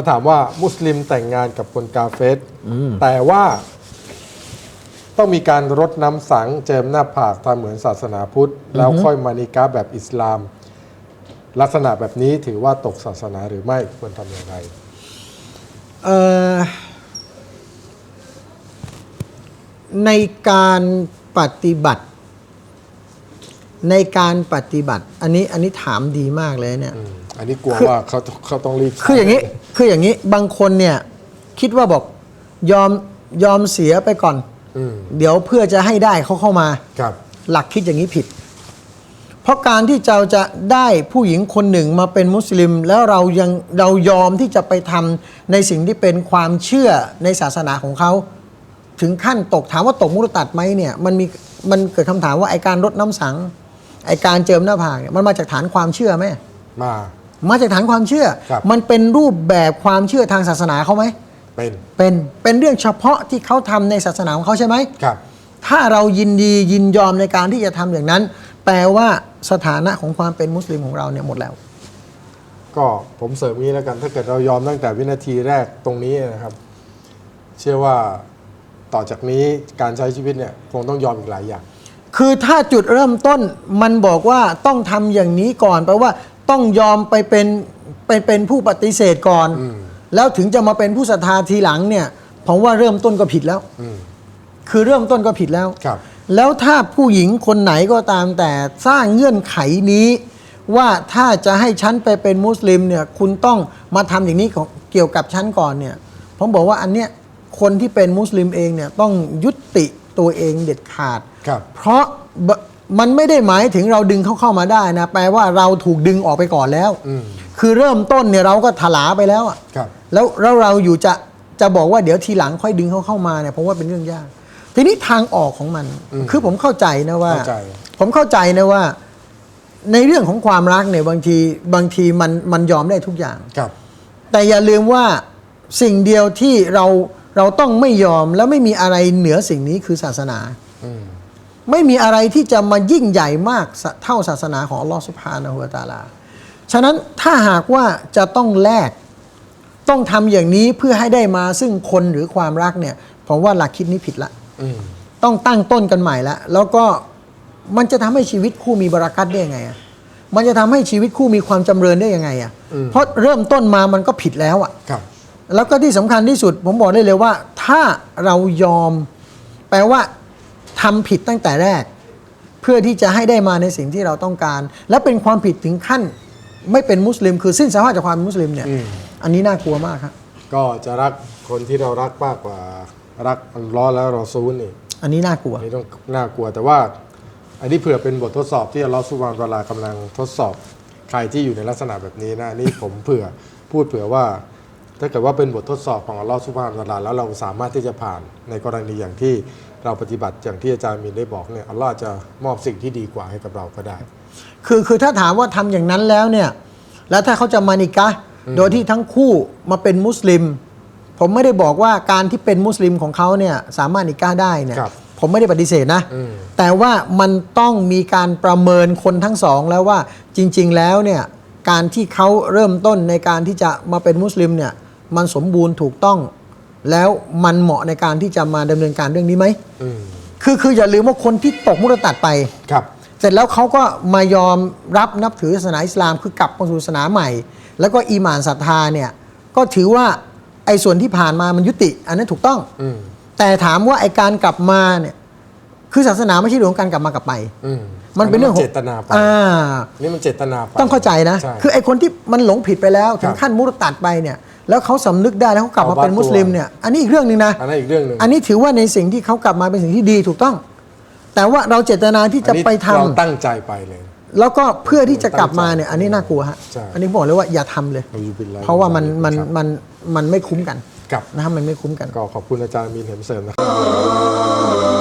ก็ถามว่ามุสลิมแต่งงานกับคนกาเฟสแต่ว่า ต้องมีการรดน้ำสังเจิมหน้าผากตามเหมือนศาสนาพุทธ แล้วค่อยมานิกาแบบอิสลาม ลักษณะแบบนี้ถือว่าตกศาสนาหรือไม่ควรทำอย่างไรเอ่อในการปฏิบัติ ในการปฏิบัติ อันนี้อันนี้ถามดีมากเลยเนี่ยอืมอันนี้กลัวว่าเขาเขาต้องรีบคืออย่างนี้คืออย่างนี้บางคนเนี่ยคิดว่าบอกยอมยอมเสียไปก่อนอืมเดี๋ยวเพื่อจะให้ได้เขาเข้ามาครับ หลักคิดอย่างนี้ผิด เพราะการที่เราจะได้ผู้หญิงคนหนึ่งมาเป็นมุสลิม แล้วเรายังเรายอมที่จะไปทำในสิ่งที่เป็นความเชื่อในศาสนาของเขา ถึงขั้นตกถามว่าตกมุรตัดไหมเนี่ย มันมีมันเกิดคำถามว่าไอการรดน้ำสัง ไอการเจิมหน้าผากเนี่ยมันมาจากฐานความเชื่อไหมมา มาจากฐานความเชื่อ ครับ มันเป็นรูปแบบความเชื่อทางศาสนาเขาไหม เป็นเป็นเป็นเรื่องเฉพาะที่เขาทำในศาสนาของเขาใช่ไหม ครับ ถ้าเรายินดียินยอมในการที่จะทำอย่างนั้น แปลว่าสถานะของความเป็นมุสลิมของเราเนี่ยหมดแล้ว ก็ผมเสริมงี้แล้วกัน ถ้าเกิดเรายอมตั้งแต่วินาทีแรกตรงนี้นะครับ เชื่อว่าต่อจากนี้การใช้ชีวิตเนี่ยคงต้องยอมอีกหลายอย่าง คือถ้าจุดเริ่มต้นมันบอกว่าต้องทำอย่างนี้ก่อนแปลว่าต้องยอมไปเป็นเป็นเป็นผู้ปฏิเสธก่อนอืมแล้วถึงจะมาเป็นผู้ศรัทธาทีหลังเนี่ยผมว่าเริ่มต้นก็ผิดแล้วอืมคือเริ่มต้นก็ผิดแล้วครับ แล้วถ้าผู้หญิงคนไหนก็ตามแต่สร้างเงื่อนไขนี้ ว่าถ้าจะให้ฉันไปเป็นมุสลิมเนี่ย คุณต้องมาทำอย่างนี้ของเกี่ยวกับฉันก่อนเนี่ย ผมบอกว่าอันเนี้ยคนที่เป็นมุสลิมเองเนี่ยต้องยุติ ตัวเองเด็ดขาด ครับ เพราะบมันไม่ได้หมายถึงเราดึงเขาเข้ามาได้นะ แปลว่าเราถูกดึงออกไปก่อนแล้ว อืม คือเริ่มต้นเนี่ยเราก็ถลาไปแล้วอะ ครับ แล้วแล้วเราอยู่จะจะบอกว่าเดี๋ยวทีหลังค่อยดึงเขาเข้ามาเนี่ยผมว่าเป็นเรื่องยาก ทีนี้ทางออกของมัน อืมคือผมเข้าใจนะว่า เข้าใจ ผมเข้าใจนะว่า ในเรื่องของความรักเนี่ยบางทีบางทีมันมันยอมได้ทุกอย่าง ครับ แต่อย่าลืมว่าสิ่งเดียวที่เรา เราต้องไม่ยอมแล้วไม่มีอะไรเหนือสิ่งนี้คือศาสนาอืมไม่มีอะไรที่จะมายิ่งใหญ่มากสเท่าศาสนาของอัลลอฮฺสุบฮานะฮูวะตะอาลา ฉะนั้นถ้าหากว่าจะต้องแลกต้องทำอย่างนี้เพื่อให้ได้มาซึ่งคนหรือความรักเนี่ยผมว่าหลักคิดนี้ผิดละอืมต้องตั้งต้นกันใหม่ละแล้วก็มันจะทำให้ชีวิตคู่มีบารักัตได้ยังไงอะมันจะทำให้ชีวิตคู่มีความจำเริญได้ยังไงอะเพราะเริ่มต้นมามันก็ผิดแล้วอะครับ แล้วก็ที่สำคัญที่สุดผมบอกได้เลยว่า ถ้าเรายอม แปลว่าทำผิดตั้งแต่แรก เพื่อที่จะให้ได้มาในสิ่งที่เราต้องการ และเป็นความผิดถึงขั้น ไม่เป็นมุสลิม คือสิ้นสภาพจากความเป็นมุสลิมเนี่ยอืมอันนี้น่ากลัวมากครับก็จะรักคนที่เรารักมากกว่ารักอัลลอฮ์และรอซูลนี่อันนี้น่ากลัวอันนี้ต้องน่ากลัวแต่ว่า อันนี้เผื่อเป็นบททดสอบที่อัลลอฮ์สุบฮานตะอาลากำลังทดสอบ ใครที่อยู่ในลักษณะแบบนี้นะอันนี่ผมเผื่อพูดเผื่อว่า ถ้าเกิดว่าเป็นบททดสอบของอัลลอฮ์สุบฮานตะอาลาแล้วเราสามารถที่จะผ่านในกรณีอย่างที่เราปฏิบัติอย่างที่อาจารย์มีนได้บอกเนี่ยอัลลอฮ์จะมอบสิ่งที่ดีกว่าให้กับเราก็ได้ คือคือถ้าถามว่าทำอย่างนั้นแล้วเนี่ยแล้วถ้าเขาจะมานิกะห์โดยที่ทั้งคู่มาเป็นมุสลิม ผมไม่ได้บอกว่าการที่เป็นมุสลิมของเขาเนี่ยสามารถนิกะห์ได้เนี่ยครับผมไม่ได้ปฏิเสธนะอืมแต่ว่ามันต้องมีการประเมินคนทั้งสองแล้วว่าจริง ๆ แล้วเนี่ยการที่เขาเริ่มต้นในการที่จะมาเป็นมุสลิมเนี่ย มันสมบูรณ์ถูกต้อง แล้วมันเหมาะในการที่จะมาดำเนินการเรื่องนี้ไหมอืมคือคืออย่าลืมว่าคนที่ตกมุรตัดไปครับ เสร็จแล้วเขาก็มายอมรับนับถือศาสนาอิสลามคือกลับมาสู่ศาสนาใหม่ แล้วก็อีหมานศรัทธาเนี่ย ก็ถือว่าไอ้ส่วนที่ผ่านมามันยุติ อันนั้นถูกต้องอืมแต่ถามว่าไอ้การกลับมาเนี่ย คือศาสนาไม่ใช่เรื่องของการกลับมากลับไปอืมมันเป็นเรื่องของเจตนาไปอ่านี่มันเจตนาไปต้องเข้าใจนะช่คือไอ้คนที่มันหลงผิดไปแล้ว ถึคงรับขั้นมุรตัดไปเนี่ย แล้วเขาสำนึกได้แล้วเขากลับมาเอาบ้านเป็นมุสลิมเนี่ยอันนี้อีกเรื่องหนึ่งนะอันนั้นอีกเรื่องหนึ่งอันนี้ถือว่าในสิ่งที่เขากลับมาเป็นสิ่งที่ดีถูกต้อง แต่ว่าเราเจตนาที่จะอันนี้ไปทำเราตั้งใจไปเลย แล้วก็เพื่อที่จะกลับมาเนี่ยอันนี้น่ากลัวฮะใช่อันนี้บอกเลยว่าอย่าทำเลยเราอยู่บิลลาฮิเพราะว่ามันมันครับมันมันไม่คุ้มกันกับนะครับมันไม่คุ้มกันก็ขอบคุณอาจารย์มีนเห็มเสริมนะครับ